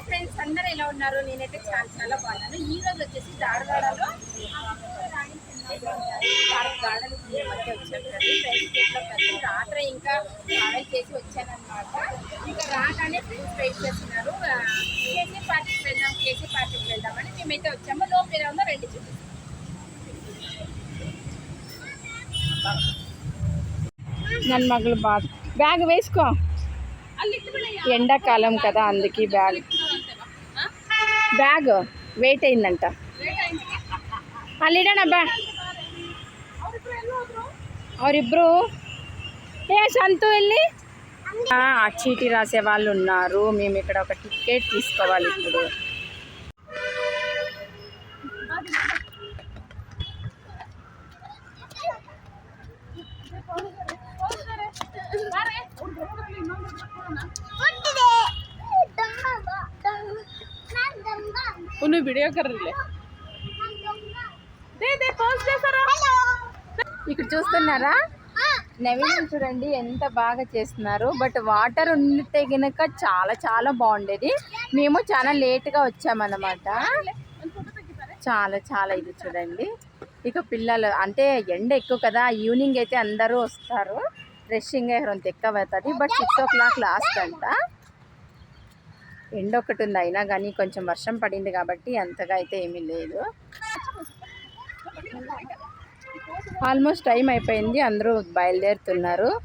Hi friends అందరూ ఎలా ఉన్నారు? నేనైతే చాలా చాలా బాగున్నాను. ఈ రోజు వచ్చేసి ధారవాడలో గార్డెన్ మధ్య వచ్చాను ఫ్రెండ్స్ గేట్లో రాత్రి ఇంకా ట్రావెల్ చేసి వచ్చానమాట ఇంకా రాగానే ఫ్రెండ్స్ వెయిట్ చేస్తున్నారు. కేసీ పార్టీకి వెళ్దాం కేసీ పార్టీకి వెళ్దామని మేమైతే వచ్చాము. లోపు ఎలా ఉందో రెండు నన్ను మగలు బాగా బ్యాగ్ వేసుకో. ఎండాకాలం కదా అందుకే బ్యాగ్. బ్యాగ్ వెయిట్ అయిందంట అల్లిడానా బ్యా ಅವರಿಬ್ಬರು ఏ సంతు వెళ్ళి ఆ చీటీ రాసే వాళ్ళు ఉన్నారు మేము ఇక్కడ ఒక టికెట్ తీసుకోవాలి ఇప్పుడు నువ్వు వీడియో కర్రీలే ఇక్కడ చూస్తున్నారా? నవీన్ చూడండి ఎంత బాగా చేస్తున్నారు. బట్ వాటర్ ఉంటే గనక చాలా చాలా బాగుండేది. మేము చాలా లేట్గా వచ్చామన్నమాట. చాలా చాలా ఇది చూడండి. ఇక పిల్లలు అంటే ఎండ ఎక్కువ కదా ఈవినింగ్ అయితే అందరూ వస్తారు. రష్యింగ్ రొంత ఎక్కువ అవుతుంది but six o'clock last అంట. ఎండ ఒకటి ఉంది అయినా కానీ కొంచెం వర్షం పడింది కాబట్టి అంతగా అయితే ఏమీ లేదు. ఆల్మోస్ట్ టైం అయిపోయింది. అందరూ బయలుదేరుతున్నారు.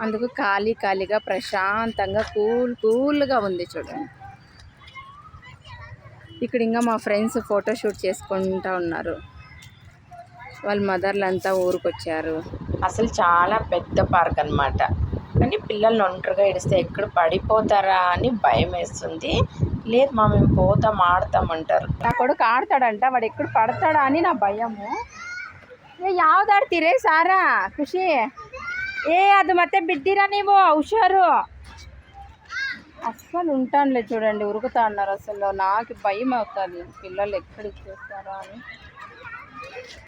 అందుకు ఖాళీ ఖాళీగా ప్రశాంతంగా కూల్ కూల్గా ఉంది చూడండి. ఇక్కడ ఇంకా మా ఫ్రెండ్స్ ఫోటోషూట్ చేసుకుంటా చేసుకుంటూ ఉన్నారు. వాళ్ళ మదర్లంతా ఊరికొచ్చారు. అసలు చాలా పెద్ద పార్క్ అన్నమాట. కానీ పిల్లల్ని ఒంటరిగా ఇడిస్తే ఎక్కడ పడిపోతారా అని భయం వేస్తుంది లేదు మా మేము పోతాం ఆడతాం అంటారు నా కొడుకు ఆడతాడంట వాడు ఎక్కడ పడతాడా అని నా భయము ಏ ಯಾವ್ದು ಆಡ್ತೀರಿ ಸಾರಾ ಖುಷಿ ఏ అది ಮತ್ತೆ బిడ్డిరా నీవు హుషారు అస్సలు ఉంటానులే చూడండి ఉరుకుతా అన్నారు అసలు నాకు భయం అవుతుంది పిల్లలు ఎక్కడికి చేస్తారో అని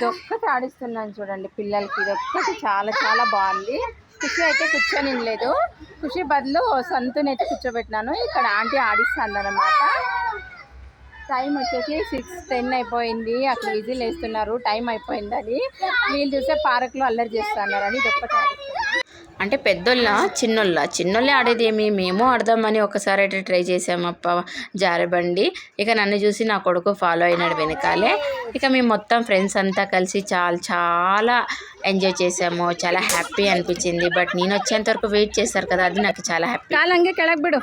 ఒక్కటి ఆడిస్తున్నాను చూడండి పిల్లలకి ఇది ఒక్కటి చాలా చాలా బాగుంది ఖుషి అయితే కూర్చొని లేదు ఖుషి బదులు సంతుని అయితే కూర్చోబెట్టినాను. ఇక్కడ ఆంటీ ఆడిస్తుంది అనమాట టైం వచ్చేసి సిక్స్ టెన్ అయిపోయింది. అక్కడ విజిల్ వేస్తున్నారు. టైం అయిపోయింది అది వీళ్ళు చూస్తే పార్క్లో అల్లరి చేస్తున్నారు అని ఇది అంటే పెద్దోళ్ళ? చిన్నోళ్ళ? చిన్నోళ్ళే ఆడేది ఏమి మేము ఆడదామని ఒకసారి అయితే ట్రై చేసామప్ప జారబండి ఇక నన్ను చూసి నా కొడుకు ఫాలో అయినాడు వెనకాలే. ఇక మేము మొత్తం ఫ్రెండ్స్ అంతా కలిసి చాలా చాలా ఎంజాయ్ చేసాము చాలా హ్యాపీ అనిపించింది. బట్ నేను వచ్చేంత వరకు వెయిట్ చేస్తారు కదా అది నాకు చాలా హ్యాపీ. కాలంగే కెళక్బిడు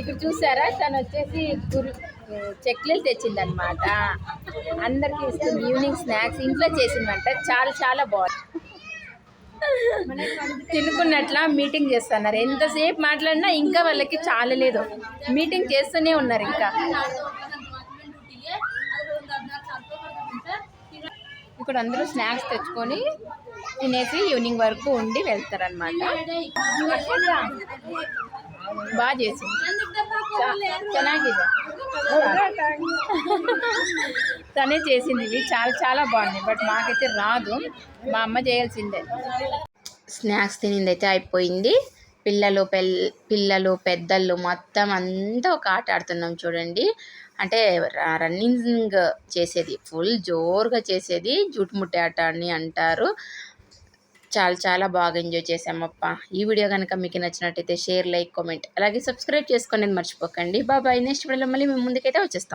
ఇక్కడ చూసారా? తను వచ్చేసి గురు చెక్లీలు తెచ్చింది అనమాట అందరికి ఇస్తుంది ఈవినింగ్ స్నాక్స్. ఇంట్లో చేసిందంట. చాలా చాలా బాగుంది. తినుకున్నట్ల మీటింగ్ చేస్తున్నారు. ఎంతసేపు మాట్లాడినా ఇంకా వాళ్ళకి చాలా లేదు మీటింగ్ చేస్తూనే ఉన్నారు ఇంకా. ఇక్కడ అందరూ స్నాక్స్ తెచ్చుకొని తినేసి ఈవినింగ్ వరకు ఉండి వెళ్తారనమాట బాగా చేసింది చ- ಚೆನ್ನಾಗಿದೆ తనే చేసింది ఇవి చాలా చాలా బాగున్నాయి బట్ మాకైతే రాదు మా అమ్మ చేయాల్సిందే స్నాక్స్ తినింది అయితే అయిపోయింది పిల్లలు పెల్ పిల్లలు పెద్దలు మొత్తం అంతా ఒక ఆట ఆడుతున్నాం చూడండి అంటే ర- రన్నింగ్ చేసేది ఫుల్ జోరుగా చేసేది జూటుముట్టే ఆట అని అంటారు చాలా చాలా బాగా ఎంజాయ్ చేసామప్ప ఈ వీడియో కనుక మీకు నచ్చినట్టయితే షేర్ లైక్ కామెంట్ అలాగే సబ్స్క్రైబ్ చేసుకోండి మర్చిపోకండి. బాబాయ్ నెక్స్ట్ వీడియోలో మళ్ళీ మేము ముందుకైతే వచ్చేస్తాం.